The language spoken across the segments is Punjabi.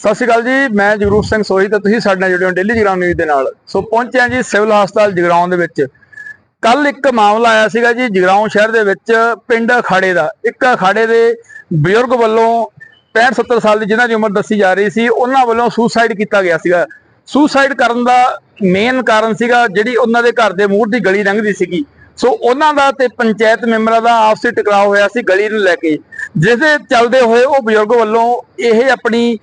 ਸਤਿ ਸ਼੍ਰੀ ਅਕਾਲ ਜੀ, ਮੈਂ ਜਗਰੂਪ ਸਿੰਘ ਸੋਹੀ ਤੇ ਤੁਸੀਂ ਸਾਡੇ ਨਾਲ ਜੁੜੇ ਹੋ ਡੇਲੀ ਜਗਰਾਉਂ ਨਿਊਜ਼ ਦੇ ਨਾਲ। ਸੋ ਪਹੁੰਚਿਆ ਜੀ ਸਿਵਲ ਹਸਪਤਾਲ ਜਗਰਾਉਂ ਦੇ ਵਿੱਚ। ਕੱਲ ਇੱਕ ਮਾਮਲਾ ਆਇਆ ਸੀਗਾ ਜੀ ਜਗਰਾਉਂ ਸ਼ਹਿਰ ਦੇ ਵਿੱਚ ਪਿੰਡ ਅਖਾੜੇ ਦਾ। ਇੱਕ ਅਖਾੜੇ ਦੇ ਬਜ਼ੁਰਗ ਵੱਲੋਂ 65 70 ਸਾਲ ਦੀ ਜਿਨ੍ਹਾਂ ਦੀ ਉਮਰ ਦੱਸੀ ਜਾ ਰਹੀ ਸੀ, ਉਹਨਾਂ ਵੱਲੋਂ ਸੁਸਾਈਡ ਕੀਤਾ ਗਿਆ ਸੀਗਾ। ਸੁਸਾਈਡ ਕਰਨ ਦਾ ਮੇਨ ਕਾਰਨ ਸੀਗਾ ਜਿਹੜੀ ਉਹਨਾਂ ਦੇ ਘਰ ਦੇ ਮੂਹਰ ਦੀ ਗਲੀ ਲੰਘਦੀ ਸੀਗੀ। ਸੋ ਉਹਨਾਂ ਦਾ ਤੇ ਪੰਚਾਇਤ ਮੈਂਬਰਾਂ ਦਾ ਆਪਸੀ ਟਕਰਾਅ ਹੋਇਆ ਸੀ ਗਲੀ ਨੂੰ ਲੈ ਕੇ। ਜਿਸ ਦੇ ਚੱਲਦੇ ਹੋਏ ਉਹ ਬਜ਼ੁਰਗ ਵੱਲੋਂ ਇਹ ਆਪਣੀ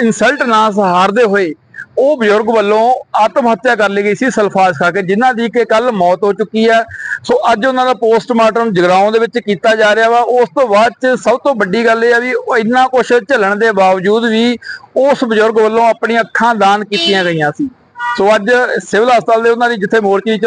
ਇਨਸਲਟ ਨਾ ਸਹਾਰਦੇ ਹੋਏ ਉਹ ਬਜ਼ੁਰਗ ਵੱਲੋਂ ਆਤਮ ਹੱਤਿਆ ਕਰ ਲਈ ਗਈ ਸੀ ਸਲਫਾਸ ਖਾ ਕੇ ਜਿਨ੍ਹਾਂ ਦੀ ਕਿ ਕੱਲ ਮੌਤ ਹੋ ਚੁੱਕੀ ਹੈ। ਸੋ ਅੱਜ ਉਹਨਾਂ ਦਾ ਪੋਸਟਮਾਰਟਮ ਜਗਰਾਉਂ ਦੇ ਵਿੱਚ ਕੀਤਾ ਜਾ ਰਿਹਾ ਵਾ। ਉਸ ਤੋਂ ਬਾਅਦ ਚ ਸਭ ਤੋਂ ਵੱਡੀ ਗੱਲ ਇਹ ਆ ਵੀ ਉਹ ਇੰਨਾ ਕੁਝ ਝੱਲਣ ਦੇ ਬਾਵਜੂਦ ਵੀ ਉਸ ਬਜ਼ੁਰਗ ਵੱਲੋਂ ਆਪਣੀਆਂ ਅੱਖਾਂ ਦਾਨ ਕੀਤੀਆਂ ਗਈਆਂ ਸੀ। ਸੋ ਅੱਜ ਸਿਵਲ ਹਸਪਤਾਲ ਦੇ ਉਹਨਾਂ ਦੀ ਜਿੱਥੇ ਮੋਰਚੀ ਚ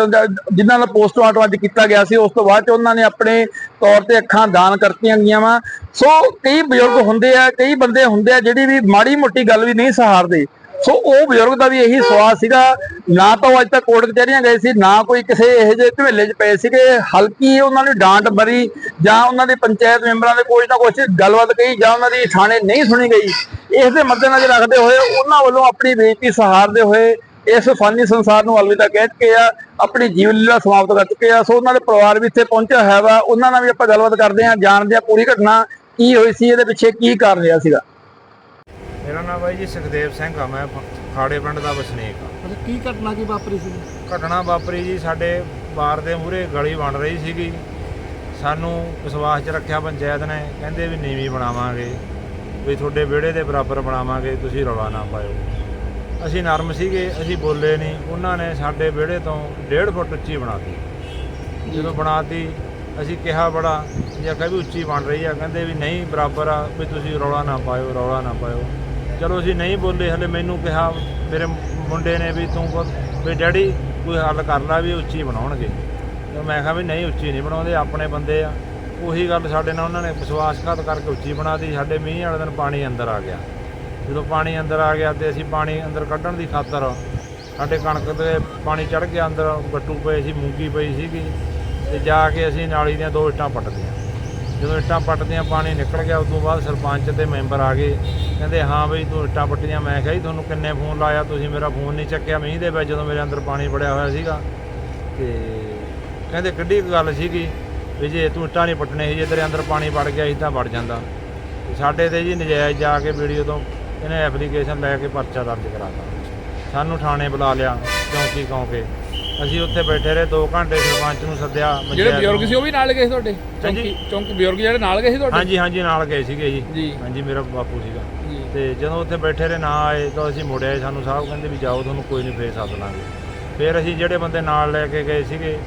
ਜਿਨ੍ਹਾਂ ਦਾ ਪੋਸਟਮਾਰਟਮ ਅੱਜ ਕੀਤਾ ਗਿਆ ਸੀ, ਉਸ ਤੋਂ ਬਾਅਦ ਚ ਉਹਨਾਂ ਨੇ ਆਪਣੇ ਤੌਰ ਤੇ ਅੱਖਾਂ ਦਾਨ ਕਰਤੀਆਂ ਗਈਆਂ ਵਾ। ਸੋ ਕਈ ਬਜ਼ੁਰਗ ਹੁੰਦੇ ਆ, ਕਈ ਬੰਦੇ ਹੁੰਦੇ ਆ ਜਿਹੜੀ ਵੀ ਮਾੜੀ ਮੋਟੀ ਗੱਲ ਵੀ ਨਹੀਂ ਸਹਾਰਦੇ। ਸੋ ਉਹ ਬਜ਼ੁਰਗ ਦਾ ਵੀ ਇਹੀ ਸਵਾਦ ਸੀਗਾ, ਨਾ ਤਾਂ ਉਹ ਅੱਜ ਤੱਕ ਕੋਰਟ ਕਚਹਿਰੀਆਂ ਗਏ ਸੀ, ਨਾ ਕੋਈ ਕਿਸੇ ਇਹੋ ਜਿਹੇ ਝਵੇਲੇ 'ਚ ਪਏ ਸੀਗੇ, ਹਲਕੀ ਉਹਨਾਂ ਨੂੰ ਡਾਂਟ ਮਰੀ ਜਾਂ ਉਹਨਾਂ ਦੇ ਪੰਚਾਇਤ ਮੈਂਬਰਾਂ ਦੇ ਕੁਝ ਨਾ ਕੁਝ ਗੱਲਬਾਤ ਕਹੀ, ਜਾਂ ਉਹਨਾਂ ਦੀ ਥਾਣੇ ਨਹੀਂ ਸੁਣੀ ਗਈ। ਇਸ ਦੇ ਮੱਦੇਨਜ਼ਰ ਰੱਖਦੇ ਹੋਏ ਉਹਨਾਂ ਵੱਲੋਂ ਆਪਣੀ ਬੇਇੱਜ਼ਤੀ ਸਹਾਰਦੇ ਹੋਏ ਇਸ ਫਾਨੀ ਸੰਸਾਰ ਨੂੰ ਅਲਵਿਦਾ ਕਹਿ ਚੁੱਕੇ ਆ ਆਪਣੀ ਜੀਵਨ ਲੀਲਾ ਸਮਾਪਤ ਕਰ ਚੁੱਕੇ ਆ। ਸੋ ਉਹਨਾਂ ਦੇ ਪਰਿਵਾਰ ਵੀ ਇੱਥੇ ਪਹੁੰਚਿਆ ਹੋਇਆ ਵਾ। ਉਹਨਾਂ ਨਾਲ ਵੀ ਆਪਾਂ ਗੱਲਬਾਤ ਕਰਦੇ ਆ ਜਾਣਦੇ ਆ ਪੂਰੀ ਘਟਨਾ ਕੀ ਹੋਈ ਸੀ ਇਹਦੇ ਪਿੱਛੇ ਕੀ ਕਾਰਨ ਰਿਹਾ ਸੀਗਾ? ਮੇਰਾ ਨਾਮ ਬਾਈ ਜੀ ਸੁਖਦੇਵ ਸਿੰਘ ਆ ਮੈਂ ਖਾੜੇ ਪਿੰਡ ਦਾ ਵਸਨੀਕ ਆ। ਅੱਛਾ ਕੀ ਘਟਨਾ ਕੀ ਵਾਪਰੀ ਸੀ? ਘਟਨਾ ਵਾਪਰੀ ਜੀ ਸਾਡੇ ਬਾਰ ਦੇ ਮੂਹਰੇ ਗਲੀ ਬਣ ਰਹੀ ਸੀਗੀ। ਸਾਨੂੰ ਵਿਸ਼ਵਾਸ 'ਚ ਰੱਖਿਆ ਪੰਚਾਇਤ ਨੇ ਕਹਿੰਦੇ ਵੀ ਨੀਵੀਂ ਬਣਾਵਾਂਗੇ। ਵੀ ਤੁਹਾਡੇ ਵਿਹੜੇ ਦੇ ਬਰਾਬਰ ਬਣਾਵਾਂਗੇ ਤੁਸੀਂ ਰੌਲਾ ਨਾ ਪਾਇਓ। ਅਸੀਂ ਨਰਮ ਸੀਗੇ, ਅਸੀਂ ਬੋਲੇ ਨਹੀਂ। ਉਹਨਾਂ ਨੇ ਸਾਡੇ ਵਿਹੜੇ ਤੋਂ 1.5 ਫੁੱਟ ਉੱਚੀ ਬਣਾਤੀ। ਜਦੋਂ ਬਣਾਤੀ, ਅਸੀਂ ਕਿਹਾ, ਬੜਾ, ਜੇ ਆਖਿਆ ਵੀ ਉੱਚੀ ਬਣ ਰਹੀ ਆ। ਕਹਿੰਦੇ ਵੀ ਨਹੀਂ, ਬਰਾਬਰ ਆ, ਵੀ ਤੁਸੀਂ ਰੌਲਾ ਨਾ ਪਾਇਓ, ਰੌਲਾ ਨਾ ਪਾਇਓ। ਚਲੋ ਅਸੀਂ ਨਹੀਂ ਬੋਲੇ, ਹਲੇ ਮੈਨੂੰ ਕਿਹਾ, ਮੇਰੇ ਮੁੰਡੇ ਨੇ ਵੀ, ਤੂੰ ਕੋ ਵੀ ਡੈਡੀ, ਕੋਈ ਹੱਲ ਕਰ ਲਾ ਵੀ ਉੱਚੀ ਬਣਾਉਣਗੇ। ਤੇ ਮੈਂ ਕਿਹਾ ਵੀ ਨਹੀਂ, ਉੱਚੀ ਨਹੀਂ ਬਣਾਉਂਦੇ, ਆਪਣੇ ਬੰਦੇ ਆ। ਉਹੀ ਗੱਲ ਸਾਡੇ ਨਾਲ ਉਹਨਾਂ ਨੇ ਵਿਸ਼ਵਾਸਘਾਤ ਕਰਕੇ ਉੱਚੀ ਬਣਾਤੀ, ਸਾਡੇ ਮੀਂਹ ਵਾਲੇ ਦਿਨ ਪਾਣੀ ਅੰਦਰ ਆ ਗਿਆ। ਜਦੋਂ ਪਾਣੀ ਅੰਦਰ ਆ ਗਿਆ ਤੇ ਅਸੀਂ ਪਾਣੀ ਅੰਦਰ ਕੱਢਣ ਦੀ ਖਾਤਰ ਸਾਡੇ ਕਣਕ ਤੇ ਪਾਣੀ ਚੜ ਗਿਆ ਅੰਦਰ, ਗੱਟੂ ਪਏ ਸੀ, ਮੂੰਗੀ ਪਈ ਸੀਗੀ। ਤੇ ਜਾ ਕੇ ਅਸੀਂ ਨਾਲੀ ਦੀਆਂ ਦੋ ਇੱਟਾਂ ਪੱਟਦੀਆਂ। ਜਦੋਂ ਇੱਟਾਂ ਪੱਟਦੀਆਂ, ਪਾਣੀ ਨਿਕਲ ਗਿਆ ਉਸ ਤੋਂ ਬਾਅਦ ਸਰਪੰਚ ਤੇ ਮੈਂਬਰ ਆ ਗਏ। ਕਹਿੰਦੇ, ਹਾਂ ਬਈ, ਤੂੰ ਇੱਟਾਂ ਪੱਟੀਆਂ। ਮੈਂ ਕਿਹਾ, ਜੀ, ਤੁਹਾਨੂੰ ਕਿੰਨੇ ਫੋਨ ਲਾਇਆ? ਤੁਸੀਂ ਮੇਰਾ ਫੋਨ ਨਹੀਂ ਚੱਕਿਆ। ਮੀਂਹ ਦੇ ਵਿੱਚ ਜਦੋਂ ਮੇਰੇ ਅੰਦਰ ਪਾਣੀ ਵੜਿਆ ਹੋਇਆ ਸੀਗਾ। ਤੇ ਕਹਿੰਦੇ, ਕਿੱਡੀ ਕੁ ਗੱਲ ਸੀਗੀ ਵੀ ਜੇ ਤੂੰ ਇੱਟਾਂ ਨਹੀਂ ਪੱਟਣੇ ਸੀ, ਜੇ ਤੇਰੇ ਅੰਦਰ ਪਾਣੀ ਵੜ ਗਿਆ ਸੀ ਤਾਂ ਵੜ ਜਾਂਦਾ। ਸਾਡੇ ਤੇ ਜੀ ਨਜਾਇਜ਼ ਜਾ ਕੇ ਵੀਡੀਓ ਤੋਂ ਇਹਨੇ ਐਪਲੀਕੇਸ਼ਨ ਲੈ ਕੇ ਪਰਚਾ ਦਰਜ ਕਰਾਤਾ। ਸਾਨੂੰ ਥਾਣੇ ਬੁਲਾ ਲਿਆ ਚੌਂਕੀ ਕੌਂਕੇ ਅਸੀਂ ਉੱਥੇ ਬੈਠੇ ਰਹੇ 2 ਘੰਟੇ ਸਰਪੰਚ ਨੂੰ ਸੱਦਿਆ ਜਿਹੜੇ ਬਜ਼ੁਰਗ। ਸੀ ਉਹ ਵੀ ਨਾਲ ਗਏ ਸੀ ਤੁਹਾਡੇ। ਚੌਂਕੀ ਚੌਂਕੀ ਬਜ਼ੁਰਗ ਜਿਹੜੇ ਨਾਲ ਗਏ ਸੀ ਤੁਹਾਡੇ? ਹਾਂਜੀ ਹਾਂਜੀ ਨਾਲ ਗਏ ਸੀਗੇ ਜੀ। ਹਾਂਜੀ ਮੇਰਾ ਬਾਪੂ ਸੀਗਾ। ਤੇ ਜਦੋਂ ਉੱਥੇ ਬੈਠੇ ਰਹੇ ਨਾ ਆਏ ਤਾਂ ਅਸੀਂ ਮੁੜਿਆ ਸਾਨੂੰ ਸਾਹਿਬ ਕਹਿੰਦੇ ਵੀ ਜਾਓ ਤੁਹਾਨੂੰ ਕੋਈ ਨਹੀਂ ਫੇਰ ਸੱਦ ਲਾਂਗੇ। ਫਿਰ ਅਸੀਂ ਜਿਹੜੇ ਬੰਦੇ ਨਾਲ ਲੈ ਕੇ ਗਏ ਸੀਗੇ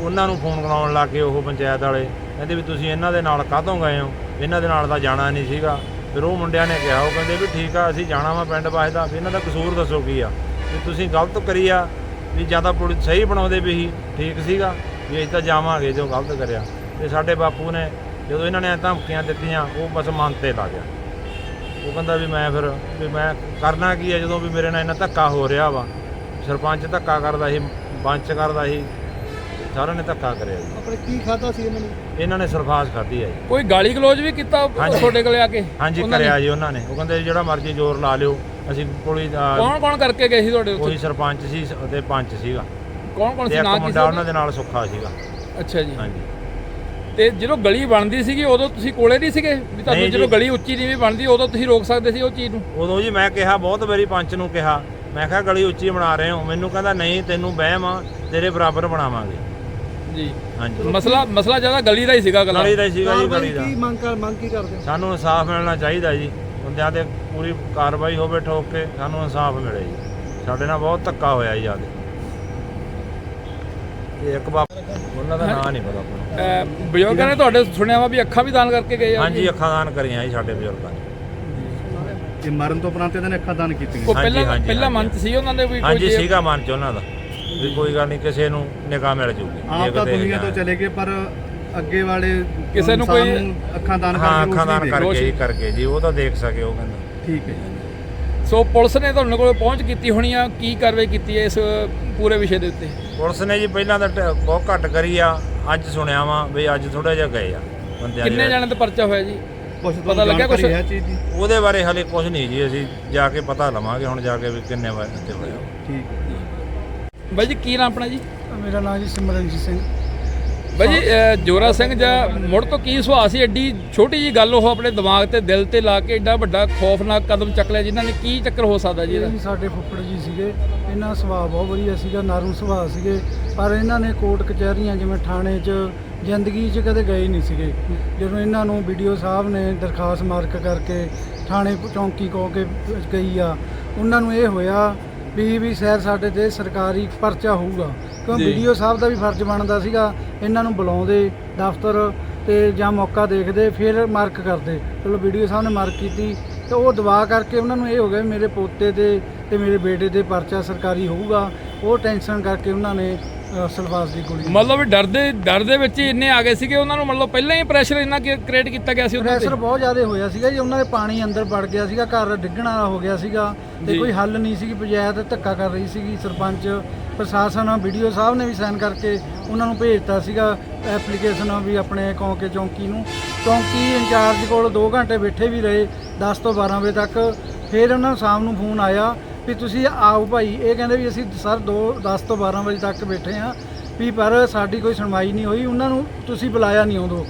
ਉਹਨਾਂ ਨੂੰ ਫੋਨ ਕਰਾਉਣ ਲੱਗ ਉਹ ਪੰਚਾਇਤ ਵਾਲੇ। ਕਹਿੰਦੇ ਵੀ ਤੁਸੀਂ ਇਹਨਾਂ ਦੇ ਨਾਲ ਕਾਹਤੋਂ ਗਏ ਹੋ? ਇਹਨਾਂ ਦੇ ਨਾਲ ਤਾਂ ਜਾਣਾ ਨਹੀਂ ਸੀਗਾ। ਫਿਰ ਉਹ ਮੁੰਡਿਆਂ ਨੇ ਕਿਹਾ, ਉਹ ਕਹਿੰਦੇ ਵੀ ਠੀਕ ਆ, ਅਸੀਂ ਜਾਣਾ ਵਾ ਪਿੰਡ ਵਾਸਦਾ ਵੀ ਇਹਨਾਂ ਦਾ ਕਸੂਰ ਦੱਸੋ ਕੀ ਆ? ਵੀ ਤੁਸੀਂ ਗਲਤ ਕਰੀ ਆ, ਵੀ ਜ਼ਿਆਦਾ ਪੁਲਿਸ ਸਹੀ ਬਣਾਉਂਦੇ ਵੀ ਸੀ, ਠੀਕ ਸੀਗਾ, ਵੀ ਅਸੀਂ ਤਾਂ ਜਾਵਾਂਗੇ ਜੋ ਗਲਤ ਕਰਿਆ। ਤੇ ਸਾਡੇ ਬਾਪੂ ਨੇ ਜਦੋਂ ਇਹਨਾਂ ਨੇ ਧਮਕੀਆਂ ਦਿੱਤੀਆਂ, ਉਹ ਬਸ ਮਨ ਤੇ ਲਾ ਗਿਆ। ਉਹ ਕਹਿੰਦਾ ਵੀ ਮੈਂ ਫਿਰ, ਵੀ ਮੈਂ ਕਰਨਾ ਕੀ ਆ, ਜਦੋਂ ਵੀ ਮੇਰੇ ਨਾਲ ਇੰਨਾ ਧੱਕਾ ਹੋ ਰਿਹਾ ਵਾ, ਸਰਪੰਚ ਧੱਕਾ ਕਰਦਾ ਸੀ ਪੰਚ ਕਰਦਾ ਸੀ ਸਾਰਿਆਂ ਨੇ ਧੱਕਾ ਕਰਿਆ ਜੀ। ਆਪਣੇ ਕੀ ਖਾਦਾ ਸੀ ਇਹਨਾਂ ਨੇ? ਇਹਨਾਂ ਨੇ ਸਰਫਾਸ ਖਾਧੀ ਹੈ ਜੀ। ਕੋਈ ਗਾਲੀ ਗਲੋਚ ਵੀ ਕੀਤਾ ਹਾਂਜੀ। ਤੁਹਾਡੇ ਕੋਲੇ ਆ ਕੇ? ਹਾਂਜੀ ਉਹਨਾਂ ਨੇ? ਕਰਿਆ ਜੀ ਉਹਨਾਂ ਨੇ। ਉਹ ਕਹਿੰਦੇ ਜਿਹੜਾ ਮਰਜ਼ੀ ਜ਼ੋਰ ਲਾ ਲਿਓ। ਅਸੀਂ ਦਾ ਕੌਣ ਕੌਣ ਕਰਕੇ ਗਏ ਸੀ ਤੁਹਾਡੇ ਉਹੀ ਉੱਥੇ? ਸਰਪੰਚ ਸੀ ਤੇ ਪੰਚ ਸੀਗਾ। ਕੌਣ ਕੌਣ ਤੇ ਸੀ? ਇੱਕ ਨਾਂ ਕੀ ਮੁੰਡਾ ਉਹਨਾਂ ਸੀ ਦੇ ਨਾਲ ਸੁੱਖਾ ਸੀਗਾ। ਅੱਛਾ ਜੀ। ਹਾਂਜੀ। ਤੇ ਜਦੋਂ ਗਲੀ ਬਣਦੀ ਸੀਗੀ ਉਦੋਂ ਤੁਸੀਂ ਕੋਲੇ ਨਹੀਂ ਸੀਗੇ? ਵੀ ਤੁਹਾਨੂੰ ਨਹੀਂ ਜੀ। ਜਦੋਂ ਗਲੀ ਉੱਚੀ ਨਹੀਂ ਵੀ ਬਣਦੀ ਉਦੋਂ ਤੁਸੀਂ ਰੋਕ ਸਕਦੇ ਸੀ ਉਹ ਚੀਜ਼ ਨੂੰ? ਉਦੋਂ ਜੀ ਮੈਂ ਕਿਹਾ ਬਹੁਤ ਵਾਰੀ ਪੰਚ ਨੂੰ ਕਿਹਾ। ਮੈਂ ਕਿਹਾ ਗਲੀ ਉੱਚੀ ਬਣਾ ਰਹੇ ਹੋ। ਮੈਨੂੰ ਕਹਿੰਦਾ ਨਹੀਂ ਤੈਨੂੰ ਵਹਿਮ ਆ। ਤੇਰੇ ਬਰਾਬਰ ਬਣਾਵਾਂਗੇ। ਜੀ। ਹਾਂਜੀ। ਮਸਲਾ ਮਸਲਾ ਜ਼ਿਆਦਾ ਗਲੀ ਦਾ ਹੀ ਸੀਗਾ ਗੱਲਾਂ ਗਲੀ ਦਾ ਹੀ ਸੀਗਾ ਜੀ ਗਲੀ ਦਾ। ਕੀ ਮੰਗ ਕਰ ਮੰਗ ਕੀ ਕਰਦੇ? ਸਾਨੂੰ ਇਨਸਾਫ ਮਿਲਣਾ ਚਾਹੀਦਾ ਜੀ। ਬੰਦਿਆਂ ਤੇ ਪੂਰੀ ਕਾਰਵਾਈ ਹੋਵੇ ਠੋਕ ਕੇ ਸਾਨੂੰ ਇਨਸਾਫ ਮਿਲੇ ਜੀ। ਸਾਡੇ ਨਾਲ ਬਹੁਤ ਧੱਕਾ ਹੋਇਆ ਜੀ ਆਦੇ ਤੇ। ਇੱਕ ਬਾਪ ਉਹਨਾਂ ਦਾ ਨਾਂ ਨਹੀਂ ਪਤਾ ਨੂੰ। ਬਜ਼ੁਰਗਾਂ ਨੇ ਤੁਹਾਡੇ ਸੁਣਿਆ ਵਾ ਵੀ ਅੱਖਾਂ ਵੀ ਦਾਨ ਕਰਕੇ ਗਏ ਆ ਹਾਂਜੀ ਅੱਖਾਂ ਦਾਨ ਕਰੀਆਂ ਜੀ ਸਾਡੇ ਬਜ਼ੁਰਗਾਂ ਨੇ। ਇਹ ਮਰਨ ਤੋਂ ਉਪਰੰਤ ਇਹਨਾਂ ਨੇ ਅੱਖਾਂ ਦਾਨ ਕੀਤੀਆਂ। ਉਹ ਹਾਂਜੀ, ਪਹਿਲਾਂ ਹਾਂਜੀ, ਪਹਿਲਾਂ ਹਾਂਜੀ। ਮੰਤ ਸੀ ਉਹਨਾਂ ਦੇ ਵੀ ਹਾਂਜੀ ਜੇ- ਸੀਗਾ ਮਨ ਚ ਉਹਨਾਂ ਦਾ। ਵੀ ਕੋਈ ਗੱਲ ਨਹੀਂ ਕਿਸੇ ਨੂੰ ਨਿਗਾਹ ਮਿਲ ਜੂਗੀ ਆਪ ਜੇ ਤਾਂ ਦੁਨੀਆ ਤੋਂ। ਚਲੇ ਗਏ ਪਰ ਅੱਗੇ ਵਾਲੇ ਕਿਸੇ ਨੂੰ ਕੋਈ- ਅੱਖਾਂ ਦਾਨ ਹਾਂ ਕਰਕੇ ਅੱਖਾਂ ਦਾਨ ਦੇ। ਕਰਕੇ। ਜੀ ਕਰਕੇ ਜੀ ਉਹ ਤਾਂ ਦੇਖ ਸਕੇ ਉਹ ਕਹਿੰਦਾ ਠੀਕ ਹੈ ਸੋ ਪੁਲਿਸ ਨੇ ਤੁਹਾਡੇ ਕੋਲ ਪਹੁੰਚ ਕੀਤੀ ਹੋਣੀ ਆ ਕੀ ਕਾਰਵਾਈ ਕੀਤੀ ਹੈ ਇਸ ਪੂਰੇ ਵਿਸ਼ੇ ਦੇ ਉੱਤੇ ਪੁਲਿਸ ਨੇ ਜੀ ਪਹਿਲਾਂ ਤਾਂ ਬਹੁਤ ਘੱਟ ਕਰੀ ਆ ਅੱਜ ਸੁਣਿਆ ਵਾ ਵੀ ਅੱਜ ਥੋੜਾ ਜਿਹਾ ਗਏ ਆ ਬੰਦਿਆਂ ਦੀ ਕਿੰਨੇ ਜਣੇ ਤੇ ਪਰਚਾ ਹੋਇਆ ਜੀ ਕੁਝ ਪਤਾ ਲੱਗਿਆ ਕੁਛ? ਹੈ ਚੀਜ਼ ਦੀ ਉਹਦੇ ਬਾਰੇ ਹਲੇ ਕੁਝ ਨਹੀਂ ਜੀ ਅਸੀਂ ਜਾ ਕੇ ਪਤਾ ਲਵਾਂਗੇ ਹੁਣ ਜਾ ਕੇ ਵੀ ਕਿੰਨੇ ਵਾਰ ਤੇ ਹੋਇਆ ਠੀਕ ਬਾਈ ਜੀ ਕੀ ਨਾਮ ਆਪਣਾ ਜੀ? ਮੇਰਾ ਨਾਮ ਜੀ ਸਿਮਰਨਜੀਤ ਸਿੰਘ। ਬਾਈ ਜੀ ਅਹ, ਜੋਰਾ ਸਿੰਘ ਜਾਂ ਮੁੜ ਤੋਂ ਕੀ ਸੁਭਾਅ ਸੀ? ਐਡੀ ਛੋਟੀ ਜੀ ਗੱਲ ਉਹ ਆਪਣੇ ਦਿਮਾਗ ਤੇ ਦਿਲ ਤੇ ਲਾ ਕੇ ਐਡਾ ਵੱਡਾ ਖੌਫਨਾਕ ਕਦਮ ਚੱਕ ਲਿਆ ਜਿਨ੍ਹਾਂ ਨੇ ਕੀ ਚੱਕਰ ਹੋ ਸਕਦਾ ਜੀ ਇਹ ਇਹਦਾ ਸਾਡੇ ਫੁੱਫੜ ਜੀ ਸੀਗੇ। ਇਹਨਾਂ ਦਾ ਸੁਭਾਅ ਬਹੁਤ ਵਧੀਆ ਸੀਗਾ ਨਾਰੂ ਸੁਭਾਅ ਸੀਗੇ। ਪਰ ਇਹਨਾਂ ਨੇ ਕੋਰਟ ਕਚਹਿਰੀਆਂ ਜਿਵੇਂ ਥਾਣੇ 'ਚ ਜ਼ਿੰਦਗੀ 'ਚ ਕਦੇ ਗਏ ਨਹੀਂ ਸੀਗੇ। ਜਦੋਂ ਇਹਨਾਂ ਨੂੰ ਵੀਡੀਓ ਸਾਹਿਬ ਨੇ ਦਰਖਾਸਤ ਮਾਰਕ ਕਰਕੇ ਥਾਣੇ ਚੌਂਕੀ ਕੋ ਕੇ ਗਈ ਆ ਉਹਨਾਂ ਨੂੰ ਇਹ ਹੋਇਆ ਵੀ ਵੀ ਸ਼ਾਇਦ ਸਾਡੇ ਤੇ ਸਰਕਾਰੀ ਪਰਚਾ ਹੋਊਗਾ। ਕਿਉਂ ਜੀ। ਵੀਡੀਓ ਸਾਹਿਬ ਦਾ ਵੀ ਫਰਜ਼ ਬਣਦਾ ਸੀਗਾ ਇਹਨਾਂ ਨੂੰ ਬੁਲਾਉਂਦੇ ਦਫ਼ਤਰ ਤੇ ਜਾਂ ਮੌਕਾ ਦੇਖਦੇ ਫਿਰ ਮਾਰਕ ਕਰਦੇ। ਚਲੋ ਵੀਡੀਓ ਸਾਹਿਬ ਨੇ ਮਾਰਕ ਕੀਤੀ ਤੇ ਉਹ ਦਵਾ ਕਰਕੇ ਉਹਨਾਂ ਨੂੰ ਇਹ ਹੋ ਗਿਆ ਵੀ ਮੇਰੇ ਪੋਤੇ ਤੇ ਤੇ ਮੇਰੇ ਬੇਟੇ ਤੇ ਪਰਚਾ ਸਰਕਾਰੀ ਹੋਊਗਾ। ਉਹ ਟੈਨਸ਼ਨ ਕਰਕੇ ਉਹਨਾਂ ਨੇ ਸਲਵਾਸ ਦੀ ਗੋਲੀ। ਮਤਲਬ ਵੀ ਡਰਦੇ ਡਰ ਦੇ ਵਿੱਚ ਹੀ ਇੰਨੇ ਆ ਗਏ ਸੀਗੇ ਉਹਨਾਂ ਨੂੰ ਮਤਲਬ ਪਹਿਲਾਂ ਹੀ ਪ੍ਰੈਸ਼ਰ ਇੰਨਾ ਕ੍ਰੀਏਟ ਕੀਤਾ ਗਿਆ ਸੀ ਉਹਨਾਂ ਤੇ। ਪ੍ਰੈਸ਼ਰ ਬਹੁਤ ਜ਼ਿਆਦਾ ਹੋਇਆ ਸੀਗਾ ਜੀ ਉਹਨਾਂ ਦੇ ਪਾਣੀ ਅੰਦਰ ਵੜ ਗਿਆ ਸੀਗਾ ਘਰ ਡਿੱਗਣ ਵਾਲਾ ਹੋ ਗਿਆ ਸੀਗਾ ਤੇ। ਕੋਈ ਹੱਲ ਨਹੀਂ ਸੀਗੀ ਪੰਚਾਇਤ ਧੱਕਾ ਕਰ ਰਹੀ ਸੀਗੀ ਸਰਪੰਚ ਪ੍ਰਸ਼ਾਸਨ ਵੀਡੀਓ ਸਾਹਿਬ ਨੇ ਵੀ ਸਾਈਨ ਕਰਕੇ ਉਹਨਾਂ ਨੂੰ ਭੇਜਤਾ ਸੀਗਾ ਐਪਲੀਕੇਸ਼ਨ ਵੀ ਆਪਣੇ ਕੌਂਕੇ ਚੌਂਕੀ ਨੂੰ। ਚੌਂਕੀ ਇੰਚਾਰਜ ਕੋਲ 2 ਘੰਟੇ ਬੈਠੇ ਵੀ ਰਹੇ 10 ਤੋਂ 12 ਵਜੇ ਤੱਕ। ਫਿਰ ਉਹਨਾਂ ਨੂੰ ਸ਼ਾਮ ਨੂੰ ਫੋਨ ਆਇਆ ਵੀ ਤੁਸੀਂ ਆਓ ਭਾਈ, ਇਹ ਕਹਿੰਦੇ ਵੀ ਅਸੀਂ ਸਰ 2 10 ਤੋਂ 12 ਵਜੇ ਤੱਕ ਬੈਠੇ ਆ ਵੀ ਪਰ ਸਾਡੀ ਕੋਈ ਸੁਣਵਾਈ ਨਹੀਂ ਹੋਈ, ਉਹਨਾਂ ਨੂੰ ਤੁਸੀਂ ਬੁਲਾਇਆ ਨਹੀਂ ਉਦੋਂ।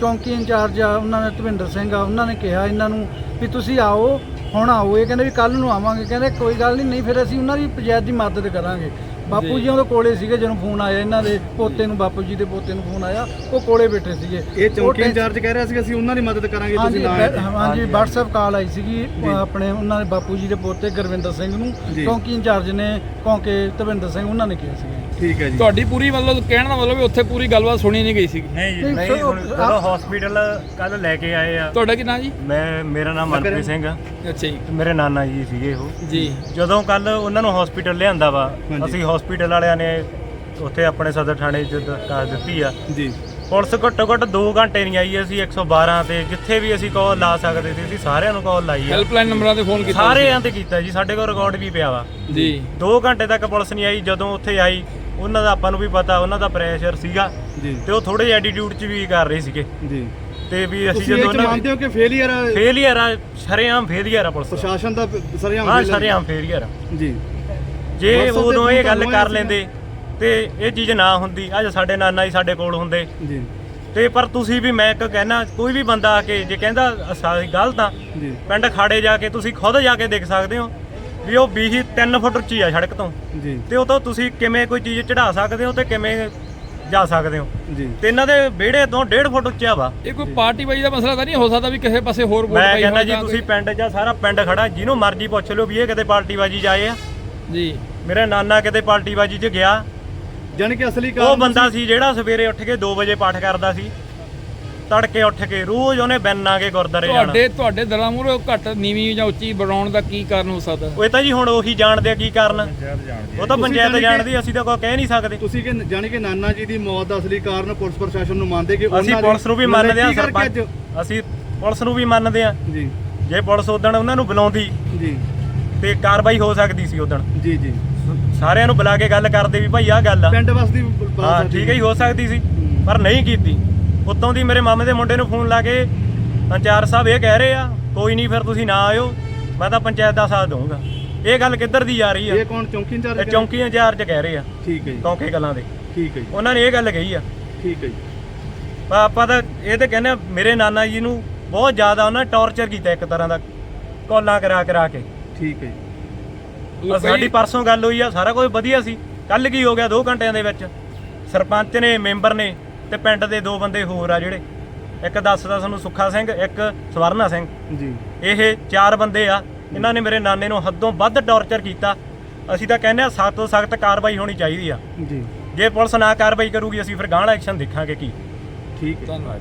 ਚੌਂਕੀ ਇੰਚਾਰਜ ਆ, ਉਹਨਾਂ ਨੇ ਧਵਿੰਦਰ ਸਿੰਘ ਆ, ਉਹਨਾਂ ਨੇ ਕਿਹਾ ਇਹਨਾਂ ਨੂੰ ਵੀ ਤੁਸੀਂ ਆਓ, ਹੁਣ ਆਓ। ਇਹ ਕਹਿੰਦੇ ਵੀ ਕੱਲ ਨੂੰ ਆਵਾਂਗੇ, ਕਹਿੰਦੇ ਕੋਈ ਗੱਲ ਨਹੀਂ ਨਹੀਂ ਫਿਰ ਅਸੀਂ ਉਹਨਾਂ ਦੀ ਪੰਚਾਇਤ ਦੀ ਮਦਦ ਕਰਾਂਗੇ। ਬਾਪੂ ਜੀ। ਉਹਦੇ ਕੋਲੇ ਸੀਗੇ ਜਦੋਂ ਫੋਨ ਆਇਆ ਇਹਨਾਂ ਦੇ ਪੋਤੇ ਨੂੰ ਬਾਪੂ ਜੀ ਦੇ ਪੋਤੇ ਨੂੰ ਫੋਨ ਆਇਆ ਉਹ ਕੋਲੇ ਬੈਠੇ ਸੀਗੇ। ਇਹ ਚੌਂਕੀ ਇੰਚਾਰਜ ਕਹਿ ਰਿਹਾ ਸੀ ਅਸੀਂ ਉਹਨਾਂ ਦੀ ਮਦਦ ਕਰਾਂਗੇ ਤੁਸੀਂ ਨਾ ਆਏ ਹਾਂਜੀ WhatsApp ਕਾਲ ਆਈ ਸੀਗੀ। ਆਪਣੇ ਉਹਨਾਂ ਦੇ ਬਾਪੂ ਜੀ ਦੇ ਪੋਤੇ ਗੁਰਵਿੰਦਰ ਸਿੰਘ ਨੂੰ। ਚੌਂਕੀ ਇੰਚਾਰਜ ਨੇ ਕੌਂਕੇ ਧਵਿੰਦਰ ਸਿੰਘ ਉਹਨਾਂ ਨੇ ਕਿਹਾ ਸੀਗਾ। ਠੀਕ ਹੈ ਜੀ। ਤੁਹਾਡੀ ਪੂਰੀ ਮਤਲਬ ਕਹਿਣ ਦਾ ਮਤਲਬ ਵੀ ਉੱਥੇ ਪੂਰੀ ਗੱਲਬਾਤ ਸੁਣੀ ਨਹੀਂ ਗਈ ਸੀਗੀ। ਨਹੀਂ ਜੀ ਨਹੀਂ, ਜਦੋਂ ਹਸਪੀਟਲ ਕੱਲ ਲੈ ਕੇ ਆਏ ਆ। ਤੁਹਾਡਾ ਕੀ ਜੀ? ਮੈਂ ਮੇਰਾ ਨਾਮ ਮਨਪ੍ਰੀਤ ਸਿੰਘ ਆ। ਅੱਛਾ ਜੀ। ਮੇਰੇ ਨਾਨਾ ਜੀ ਸੀਗੇ ਉਹ। ਜੀ। ਜਦੋਂ ਕੱਲ ਉਹਨਾਂ ਨੂੰ ਹਸਪੀਟਲ ਲਿਆਂਦਾ ਵਾ। ਅਸੀਂ ਹਸਪੀਟਲ ਵਾਲਿਆਂ ਨੇ ਉੱਥੇ ਆਪਣੇ ਸਦਰ ਥਾਣੇ 'ਚ ਦਰਖਾਸਤ ਦਿੱਤੀ ਆ। ਜੀ। ਪੁਲਿਸ ਘੱਟੋ ਘੱਟ 2 ਘੰਟੇ ਨਹੀਂ ਆਈ ਅਸੀਂ 112 ਤੇ ਜਿੱਥੇ ਵੀ ਅਸੀਂ ਕਾਲ ਲਾ ਸਕਦੇ ਸੀ ਅਸੀਂ ਸਾਰਿਆਂ ਨੂੰ ਕਾਲ ਲਾਈ ਆ। ਹੈਲਪਲਾਈਨ ਨੰਬਰਾਂ ਤੇ ਫੋਨ ਕੀਤਾ ਸਾਰਿਆਂ ਤੇ ਕੀਤਾ ਜੀ ਸਾਡੇ ਕੋਲ ਰਿਕਾਰਡ ਵੀ ਪਿਆ ਵਾ? ਜੀ। 2 ਘੰਟੇ ਤੱਕ ਪੁਲਿਸ ਨਹੀਂ ਆਈ ਜਦੋਂ ਉੱਥੇ ਆਈ ਉਹਨਾਂ ਦਾ ਆਪਾਂ ਨੂੰ ਵੀ ਪਤਾ ਉਹਨਾਂ ਦਾ ਪ੍ਰੈਸ਼ਰ ਸੀਗਾ ਜੀ। ਤੇ ਉਹ ਥੋੜੇ ਐਟੀਟਿਊਡ 'ਚ ਵੀ ਕਰ ਰਹੇ ਸੀਗੇ। ਜੀ। ਤੇ ਵੀ ਅਸੀਂ ਤੁਸੀਂ ਇਹ ਜਦੋਂ ਚ ਮੰਨਦੇ ਹੋ ਕਿ ਫੇਲਿਅਰ ਫੇਲੀਅਰ ਆ ਸ਼ਰੇਆਮ ਫੇਲੀਅਰ ਆ ਪੁਲਿਸ ਦਾ। ਪ੍ਰਸ਼ਾਸਨ ਦਾ ਸਰੇਆਮ ਹਾਂ ਸ਼ਰੇਆਮ ਫੇਲੀਅਰ ਆ। ਜੀ। ਜੇ ਉਦੋਂ ਇਹ ਗੱਲ ਕਰ ਲੈਂਦੇ ਤੇ ਇਹ ਚੀਜ਼ ਨਾ ਹੁੰਦੀ ਅੱਜ ਸਾਡੇ ਨਾਨਾ ਜੀ ਸਾਡੇ ਕੋਲ ਹੁੰਦੇ। ਜੀ। ਤੇ ਪਰ ਤੁਸੀਂ ਵੀ ਮੈਂ ਇੱਕ ਕਹਿਣਾ ਕੋਈ ਵੀ ਬੰਦਾ ਆ ਕੇ ਜੇ ਕਹਿੰਦਾ ਅਸਾਂ ਗਲਤ ਆ ਜੀ। ਪਿੰਡ ਖਾੜੇ ਜਾ ਕੇ ਤੁਸੀਂ ਖੁਦ ਜਾ ਕੇ ਦੇਖ ਸਕਦੇ ਹੋ ਵੀ ਉਹ 20 3 ਫੁੱਟ ਉੱਚੀ ਆ ਸੜਕ ਤੋਂ। ਜੀ। ਤੇ ਉਹ ਤੋਂ ਤੁਸੀਂ ਕਿਵੇਂ ਕੋਈ ਚੀਜ਼ ਚੜਾ ਸਕਦੇ ਹੋ ਤੇ ਕਿਵੇਂ ਜਾ ਸਕਦੇ ਹੋ? ਜੀ। ਤੇ ਇਹਨਾਂ ਦੇ ਵਿਹੜੇ ਤੋਂ 1.5 ਫੁੱਟ ਉੱਚਾ ਵਾ। ਇਹ ਕੋਈ ਪਾਰਟੀ ਬਾਜੀ ਦਾ ਮਸਲਾ ਤਾਂ ਨਹੀਂ ਹੋ ਸਕਦਾ ਵੀ ਕਿਸੇ ਪਾਸੇ ਹੋਰ ਵੋਟ ਮੈਂ ਪਾਈ ਕਹਿੰਦਾ ਹੋਵੇ ਜੀ ਜਾਂ ਤੁਸੀਂ ਪਿੰਡ 'ਚ ਸਾਰਾ ਪਿੰਡ ਖੜਾ ਜਿਹਨੂੰ ਮਰਜ਼ੀ ਪੁੱਛ ਲਓ ਵੀ ਇਹ ਕਿਤੇ ਪਾਰਟੀਬਾਜੀ ਜਾਏ ਆ। ਜੀ। ਮੇਰਾ ਨਾਨਾ ਕਿਤੇ ਪਾਰਟੀਬਾਜੀ 'ਚ ਗਿਆ। ਜਾਣੀ ਕਿ ਅਸਲੀ ਉਹ ਕਾਰਨ ਬੰਦਾ ਸੀ। ਜਿਹੜਾ ਸਵੇਰੇ ਉੱਠ ਕੇ 2 ਵਜੇ ਪਾਠ ਕਰਦਾ ਸੀ। ਤੜਕੇ ਉੱਠ ਕੇ ਰੋਜ਼ ਉਹਨੇ ਬਿੰਨ ਆ ਕੇ ਗੁਰਦਾਰੇ ਜਾਣਾ। ਤੁਹਾਡੇ ਤੁਹਾਡੇ ਦਰਾਂ ਮੂਹਰੇ ਘੱਟ ਨੀਵੀਂ ਜਾਂ ਉੱਚੀ ਬਣਾਉਣ ਦਾ ਕੀ ਕਾਰਨ ਹੋ ਸਕਦਾ? ਉਹ ਤਾਂ ਜੀ ਹੁਣ ਉਹੀ ਜਾਣਦੇ ਆ ਕੀ ਕਾਰਨ। ਉਹ ਤਾਂ ਪੰਚਾਇਤ ਜਾਣਦੀ ਅਸੀਂ ਤਾਂ ਕੋਈ ਕਹਿ ਨਹੀਂ ਸਕਦੇ। ਤੁਸੀਂ ਕਿ ਜਾਣੀ ਕਿ ਨਾਨਾ ਜੀ ਦੀ ਮੌਤ ਦਾ ਅਸਲੀ ਕਾਰਨ ਪੁਲਿਸ ਪ੍ਰਸ਼ਾਸਨ ਨੂੰ ਮੰਨਦੇ ਕਿ ਅਸੀਂ ਦੀ ਪੁਲਿਸ ਨੂੰ ਵੀ ਮੰਨਦੇ ਆ ਕਰਕੇ ਸਰਪੰਚ ਅਸੀਂ ਪੁਲਿਸ ਨੂੰ ਵੀ ਮੰਨਦੇ ਆ। ਅੱਜ- ਜੀ। ਜੇ ਪੁਲਿਸ ਉਦਣ ਉਹਨਾਂ ਨੂੰ ਬੁਲਾਉਂਦੀ ਜੀ। ਤੇ ਕਾਰਵਾਈ ਹੋ ਸਕਦੀ ਸੀ ਉਦਣ। ਜੀ ਜੀ। ਸਾਰਿਆਂ ਨੂੰ ਬੁਲਾ ਕੇ ਗੱਲ ਕਰਦੇ ਵੀ ਭਾਈ ਆਹ ਗੱਲ ਆ। ਪਿੰਡ ਵਸਦੀ ਹਾਂ ਠੀਕ ਹੈ ਹੋ ਸਕਦੀ ਸੀ ਪਰ ਨਹੀਂ ਕੀਤੀ। ਉੱਤੋਂ ਦੀ ਮੇਰੇ ਮਾਮੇ ਦੇ ਮੁੰਡੇ ਨੂੰ ਫੋਨ ਲਾ ਕੇ ਪੰਚਾਇਤ ਸਾਹਿਬ ਇਹ ਕਹਿ ਰਹੇ ਆ ਕੋਈ ਨਹੀਂ ਫਿਰ ਤੁਸੀਂ ਨਾ ਆਇਓ ਮੈਂ ਤਾਂ ਪੰਚਾਇਤ ਦਾ ਸਾਥ ਦਊਂਗਾ। ਇਹ ਗੱਲ ਕਿੱਧਰ ਦੀ ਜਾ ਰਹੀ ਆ? ਇਹ ਕੌਣ ਚੌਂਕੀ ਇੰਚਾਰਜ ਇਹ ਚੌਂਕੀ ਇੰਚਾਰਜ ਕਹਿ ਰਹੇ ਆ ਠੀਕ ਹੈ ਜੀ। ਕੌਂਕੇ ਗੱਲਾਂ ਦੇ। ਠੀਕ ਹੈ ਜੀ। ਉਹਨਾਂ ਨੇ ਇਹ ਗੱਲ ਕਹੀ ਆ। ਠੀਕ ਹੈ ਜੀ। ਆਪਾਂ ਤਾਂ ਇਹ ਤੇ ਕਹਿੰਦੇ ਮੇਰੇ ਨਾਨਾ ਜੀ ਨੂੰ ਬਹੁਤ ਜ਼ਿਆਦਾ ਉਹਨਾਂ ਨੇ ਟੌਰਚਰ ਕੀਤਾ ਇੱਕ ਤਰ੍ਹਾਂ ਦਾ ਕਾਲਾਂ ਕਰਾ ਕਰਾ ਕੇ। ਠੀਕ ਹੈ ਜੀ। ਆਹ ਸਾਡੀ ਪਰਸੋਂ ਗੱਲ ਹੋਈ ਆ ਸਾਰਾ ਕੁਝ ਵਧੀਆ ਸੀ। ਕੱਲ ਕੀ ਹੋ ਗਿਆ 2 ਘੰਟਿਆਂ ਦੇ ਵਿੱਚ? ਸਰਪੰਚ ਨੇ ਮੈਂਬਰ ਨੇ ਤੇ ਪਿੰਡ ਦੇ ਦੋ ਬੰਦੇ ਹੋਰ ਆ ਜਿਹੜੇ। ਇੱਕ ਦੱਸਦਾ ਸਾਨੂੰ ਸੁੱਖਾ ਸਿੰਘ ਇੱਕ ਸਵਰਨਾ ਸਿੰਘ। ਜੀ। ਇਹ ਚਾਰ ਬੰਦੇ ਆ। ਇਹਨਾਂ ਨੇ ਮੇਰੇ ਨਾਨੇ ਨੂੰ ਹੱਦੋਂ ਵੱਧ ਟੌਰਚਰ ਕੀਤਾ। ਅਸੀਂ ਤਾਂ ਕਹਿੰਦੇ ਆ ਸਖਤ ਤੋਂ ਸਖਤ ਕਾਰਵਾਈ ਹੋਣੀ ਚਾਹੀਦੀ ਆ। ਜੀ। ਜੇ ਪੁਲਿਸ ਨਾ ਕਾਰਵਾਈ ਕਰੂਗੀ ਅਸੀਂ ਫਿਰ ਗਾਂਹ ਐਕਸ਼ਨ ਦੇਖਾਂਗੇ ਕੀ। ਠੀਕ ਹੈ। ਧੰਨਵਾਦ।